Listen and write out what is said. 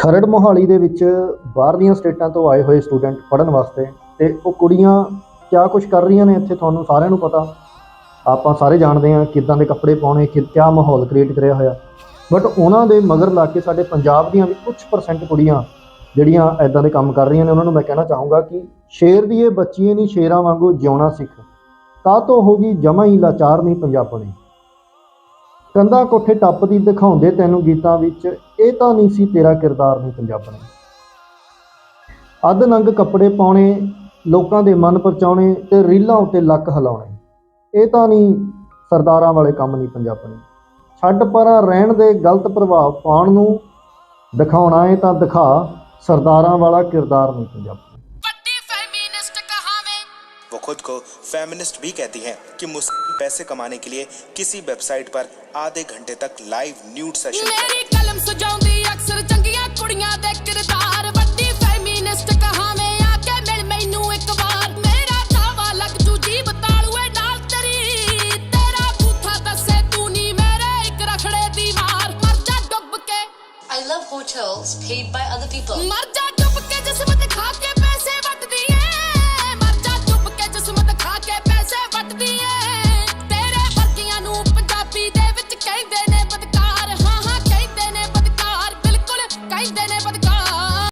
ਖਰੜ ਮੋਹਾਲੀ ਦੇ ਵਿੱਚ ਬਾਹਰਲੀਆਂ ਸਟੇਟਾਂ ਤੋਂ ਆਏ ਹੋਏ ਸਟੂਡੈਂਟ ਪੜ੍ਹਨ ਵਾਸਤੇ ਤੇ ਉਹ ਕੁੜੀਆਂ ਕਿਆ ਕੁਝ ਕਰ ਰਹੀਆਂ ਨੇ ਇੱਥੇ ਤੁਹਾਨੂੰ ਸਾਰਿਆਂ ਨੂੰ ਪਤਾ। ਆਪਾਂ ਸਾਰੇ ਜਾਣਦੇ ਹਾਂ ਕਿੱਦਾਂ ਦੇ ਕੱਪੜੇ ਪਾਉਣੇ, ਕਿ ਕਿਆ ਮਾਹੌਲ ਕ੍ਰੀਏਟ ਕਰਿਆ ਹੋਇਆ। ਬਟ ਉਹਨਾਂ ਦੇ ਮਗਰ ਲਾ ਕੇ ਸਾਡੇ ਪੰਜਾਬ ਦੀਆਂ ਵੀ ਕੁਝ ਪਰਸੈਂਟ ਕੁੜੀਆਂ ਜਿਹੜੀਆਂ ਐਦਾਂ ਦੇ ਕੰਮ ਕਰ ਰਹੀਆਂ ਨੇ, ਉਹਨਾਂ ਨੂੰ ਮੈਂ ਕਹਿਣਾ ਚਾਹੂੰਗਾ ਕਿ ਸ਼ੇਰ ਦੀ ਇਹ ਬੱਚੀਏ ਨਹੀਂ ਸ਼ੇਰਾਂ ਵਾਂਗੂ ਜਿਉਣਾ ਸਿੱਖ। ਤਾਂ ਤੋਂ ਗਈ ਜਮਾ ਹੀ ਲਾਚਾਰ ਨਹੀਂ ਪੰਜਾਬਣੀ ਕੰਧਾਂ ਕੋਠੇ ਟੱਪਦੀ ਦਿਖਾਉਂਦੇ ਤੈਨੂੰ ਗੀਤਾਂ ਵਿੱਚ ਇਹ ਤਾਂ ਨਹੀਂ ਸੀ ਤੇਰਾ ਕਿਰਦਾਰ ਨਹੀਂ ਪੰਜਾਬਣੇ ਅੱਧ ਨੰਗ ਕੱਪੜੇ ਪਾਉਣੇ, ਲੋਕਾਂ ਦੇ ਮਨ ਪਰਚਾਉਣੇ ਤੇ ਰੀਲਾਂ ਉੱਤੇ ਲੱਕ ਹਿਲਾਉਣੇ। ਇਹ ਤਾਂ ਨਹੀਂ ਸਰਦਾਰਾਂ ਵਾਲੇ ਕੰਮ ਨਹੀਂ ਪੰਜਾਬਣੇ ਛੱਡ ਪਰਾਂ ਰਹਿਣ ਦੇ ਗਲਤ ਪ੍ਰਭਾਵ ਪਾਉਣ ਨੂੰ ਦਿਖਾਉਣਾ ਏ ਤਾਂ ਦਿਖਾ ਸਰਦਾਰਾਂ ਵਾਲਾ ਕਿਰਦਾਰ ਨਹੀਂ ਪੰਜਾਬਣੀ। वो खुद को फेमिनिस्ट भी कहती हैं कि मुस्लिम पैसे कमाने के लिए किसी वेबसाइट पर आधे घंटे तक लाइव न्यूड सेशन ਮੇਰੀ ਕਲਮ ਸਜਾਉਂਦੀ ਅਕਸਰ ਚੰਗੀਆਂ ਕੁੜੀਆਂ ਦੇ ਕਿਰਦਾਰ ਵੱਡੀ ਫੈਮਿਨਿਸਟ ਕਹਾਵੇ ਆ ਕੇ ਮਿਲ ਮੈਨੂੰ ਇੱਕ ਵਾਰ ਮੇਰਾ ਦਾਵਾ ਲੱਗ ਜੂ ਜੀਬ ਤਾਲੂਏ ਨਾਲ ਤੇਰੀ ਤੇਰਾ ਬੂਥਾ ਦੱਸੇ ਤੂੰ ਨਹੀਂ ਮੇਰੇ ਇੱਕ ਰਖੜੇ ਦੀ ਮਾਰ ਮਰ ਜਾ ਡੁੱਬ ਕੇ I love hotels paid by other people. ਮਰ ਜਾ ਡੁੱਬ ਕੇ ਜਿਸਮਤ ਖਾ ਕੇ ਪੈਸੇ